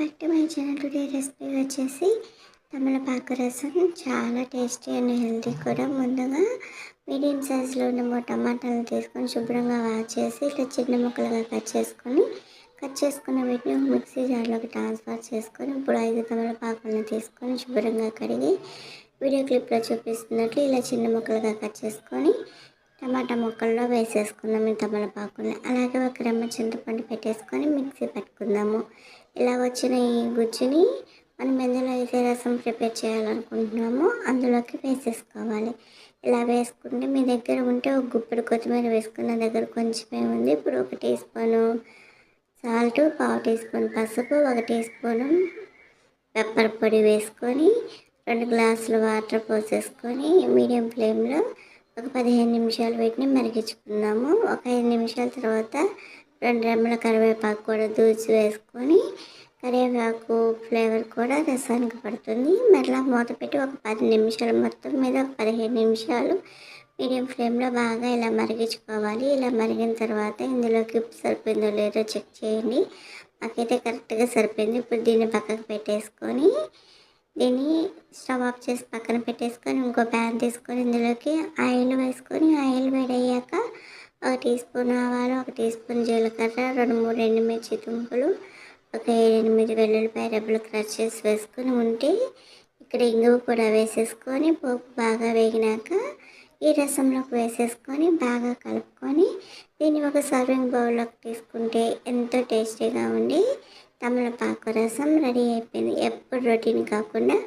Back to my channel today recipe వచ్చేసి తమలపాకు రసం చాలా టేస్టీ అండ్ హెల్తీ కూడా. ముందుగా మీడియం సైజులో ఉన్న టమాటాలు తీసుకొని శుభ్రంగా వాష్ చేసి ఇట్లా చిన్న ముక్కలుగా కట్ చేసుకొని కట్ చేసుకున్న వీటిని మిక్సీ జార్లోకి ట్రాన్స్ఫర్ చేసుకొని ఇప్పుడు ఐదు తమలపాకులను తీసుకొని శుభ్రంగా కడిగి వీడియో క్లిప్లో చూపిస్తున్నట్లు ఇలా చిన్న ముక్కలుగా కట్ చేసుకొని టమాటా ముక్కల్లో వేసేసుకుందాం ఈ తమలపాకుని. అలాగే ఒక రెమ్మ చింతపండు పెట్టేసుకొని మిక్సీ పట్టుకుందాము. ఇలా వచ్చిన ఈ గుజ్జుని మనం ఎందులో అయితే రసం ప్రిపేర్ చేయాలనుకుంటున్నామో అందులోకి వేసేసుకోవాలి. ఇలా వేసుకుంటే మీ దగ్గర ఉంటే ఒక గుప్పెడు కొత్తిమీర వేసుకున్న దగ్గర కొంచెమే ఉంది. ఇప్పుడు ఒక టీ స్పూను సాల్ట్ పావు టీ స్పూన్ పసుపు ఒక టీ స్పూను పెప్పర్ పొడి వేసుకొని రెండు గ్లాసులు వాటర్ పోసేసుకొని మీడియం ఫ్లేమ్లో ఒక పదిహేను నిమిషాలు వీటిని మరిగించుకుందాము. ఒక ఐదు నిమిషాల తర్వాత రెండు రెమ్మల కరివేపాకు కూడా దూచి వేసుకొని కరివేపాకు ఫ్లేవర్ కూడా రసానికి పడుతుంది. మరలా మూత పెట్టి ఒక పది నిమిషాలు మొత్తం మీద ఒక పదిహేను నిమిషాలు మీడియం ఫ్లేమ్లో బాగా ఇలా మరిగించుకోవాలి. ఇలా మరిగిన తర్వాత ఇందులోకి ఉప్పు సరిపోయిందో లేదో చెక్ చేయండి. మాకైతే కరెక్ట్గా సరిపోయింది. ఇప్పుడు దీన్ని పక్కకు పెట్టేసుకొని దీన్ని స్టవ్ ఆఫ్ చేసి పక్కన పెట్టేసుకొని ఇంకో ప్యాన్ తీసుకొని ఇందులోకి ఆయిల్ వేసుకొని ఆయిల్ వేడయ్యాక ఒక టీ స్పూన్ ఆవాలు ఒక టీ స్పూన్ జీలకర్ర రెండు మూడు ఎండుమిర్చి తుంపులు ఒక ఎనిమిది వెల్లుల్లిపాయ రెబ్బలు క్రష్ చేసి వేసుకొని ఉంటే ఇక్కడ ఇంగువ కూడా వేసేసుకొని పోపు బాగా వేగినాక ఈ రసంలోకి వేసేసుకొని బాగా కలుపుకొని దీన్ని ఒక సర్వింగ్ బౌల్లోకి తీసుకుంటే ఎంతో టేస్టీగా ఉండి తమలపాకు రసం రెడీ అయిపోయింది. ఎప్పుడు రొటీన్ కాకుండా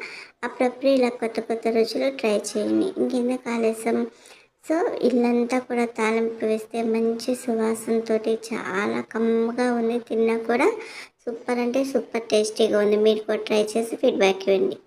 అప్పుడప్పుడు ఇలా కొత్త కొత్త రుచులు ట్రై చేయండి. ఇంకెందుకు ఆలస్యం? సో ఇల్లంతా కూడా తాలింపు వేస్తే మంచి సువాసనతో చాలా కమ్మగా ఉంది. తిన్నా కూడా సూపర్ అంటే సూపర్ టేస్టీగా ఉంది. మీరు కూడా ట్రై చేసి ఫీడ్బ్యాక్ ఇవ్వండి.